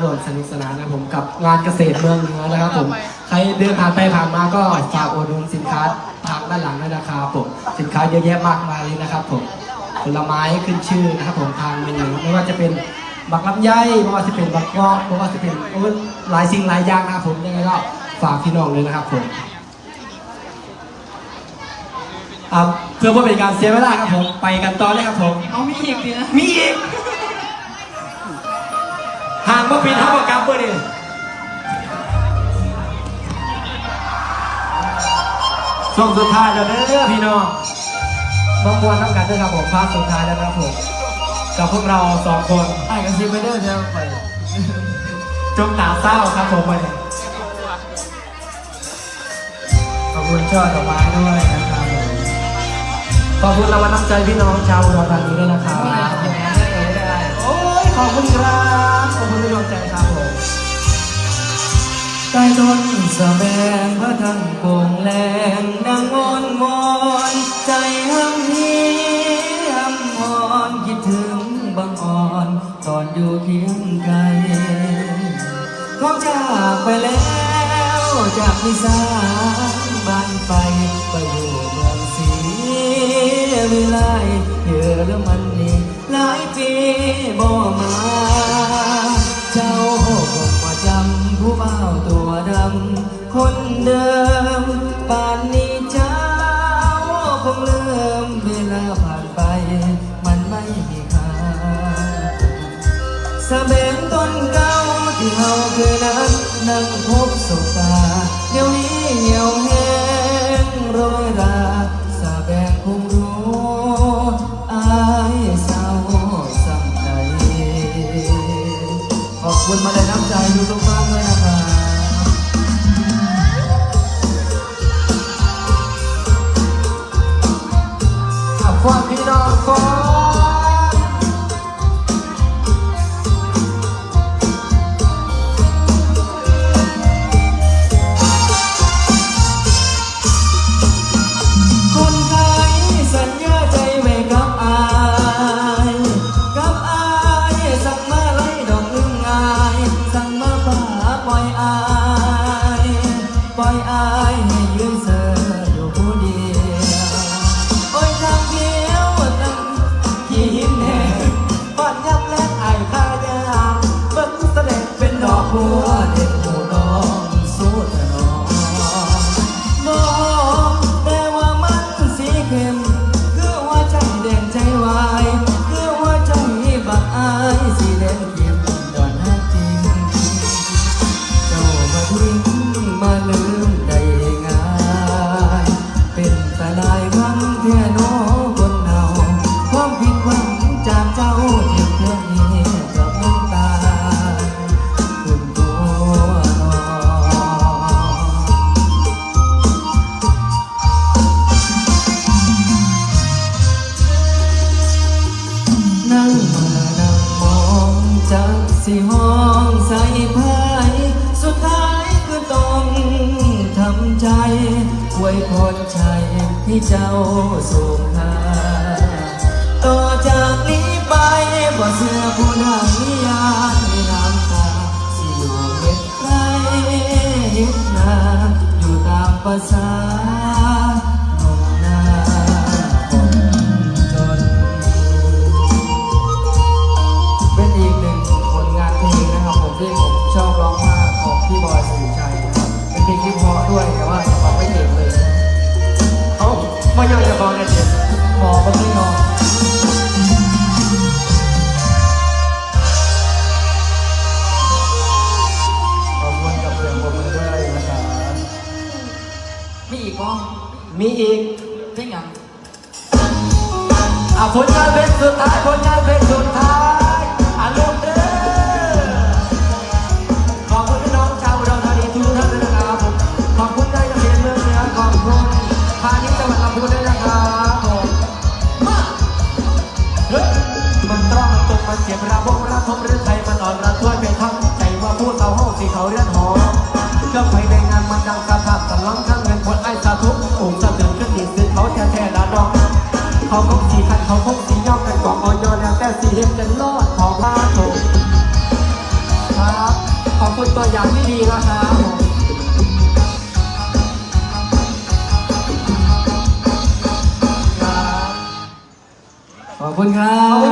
โดดสนุกสนานนะครับผมกับงานเกษตรเมืองเหนือนะครับผมใครเดินผ่านไปผ่านมาก็ฝากอุดหนุนสินค้าทางด้านหลังด้วยนะครับผมสินค้าเยอะแยะมากมายเลยนะครับผมผลไม้ขึ้นชื่อนะครับผมทางเมืองเหนือไม่ว่าจะเป็นบักลำไยไม่ว่าจะเป็นบักกอกไม่ว่าจะเป็นโอ้ยหลายสิ่งหลายอย่างนะครับผมยังไงก็ฝากพี่น้องเลยนะครับผมอะเพื่อเพื่อเป็นการเสียเวลาครับผมไปกันต่อเลยครับผมเอามีอีกดีนะมีอีก ห่างมาปีนทับกับกราฟเบอร์ดิช่วงสุดท้ายแล้วเด้อพี่น้องมามวนน้ำกันด้วยครับผมภาคสุดท้ายแล้วนะครับผมกับพวกเราสองคนไอ้กันซิไปเด้อเดี๋ยวไปจงตาเศร้าครับผมวันนี้ขอบคุณช่อดอกไม้ด้วยนะครับผมขอบคุณรางวัลน้ำใจพี่น้องชาวอุดรธานีด้วยนะครับอย่างนั้นได้เลยได้โอ้ยขอบคุณครับ ใต้ต้นสะแบงพระทั้งโป่งแรงดังวอนวอนใจห้ำฮีห้ำหอนคิดถึงบางอ่อนตอนอยู่เคียงไกลเขาจากไปแล้วจากนิสานบ้านไปไปอยู่เมืองศรีวิไลเยอรมันนี่หลายปีบ่มา เดิม ป่านนี้เจ้าคงลืมเวลาผ่านไป มันไม่มีค่าสะเบงต้นเก่าที่เฮาเคยนั้นนั่งพบสบตา เดี๋ยวนี้เหี่ยวแห้งโรยราสะแบงคงรู้อายเศร้าสังใจขอบคุณมาเลยน้ำใจดูทุกท่าน ด้วามพี่น้องก่อง ด สีห้องใส่พายสุดท้ายก็ต้องทำใจอวยพรชัยให้เจ้าสูงค่าต่อจากนี้ไปบ่เสื้อผู้นางนิยามในน้ำตาสิอยู่เฮ็ดไรเฮ็ดนาอยู่ตามภาษา แต่ว่าร้องไม่เก่งเลยเอ้าไม่ย่อยจะบอกกันเด็ดหมอก็ไม่ยอมขอบคุณกับเพลงผมอด้วยนะครับมีอีกบ้างมีอีกเพลงยังอะผลงานเพลงสุดท้ายผลงานเพลงสุดท้าย มหรือใครมันอ่อนระทวยไปทั้งใจว่าผู้เศร้าห้องสีเขาเรือนหอเครื่องไฟในงานมันดังกระทำตะลังทั้งเงินคนไอ้สาธุองค์สะเตือนขึ้นดินซึ่งเขาแท้แท้ละดอง เขาคงสีคันเขาคงสีย่อกันกล่องออยอแล้วแต่สีเห็นกันรอดขอพาโถครับขอบคุณตัวอย่างที่ดีนะครับขอบคุณครัขอบคุณครับ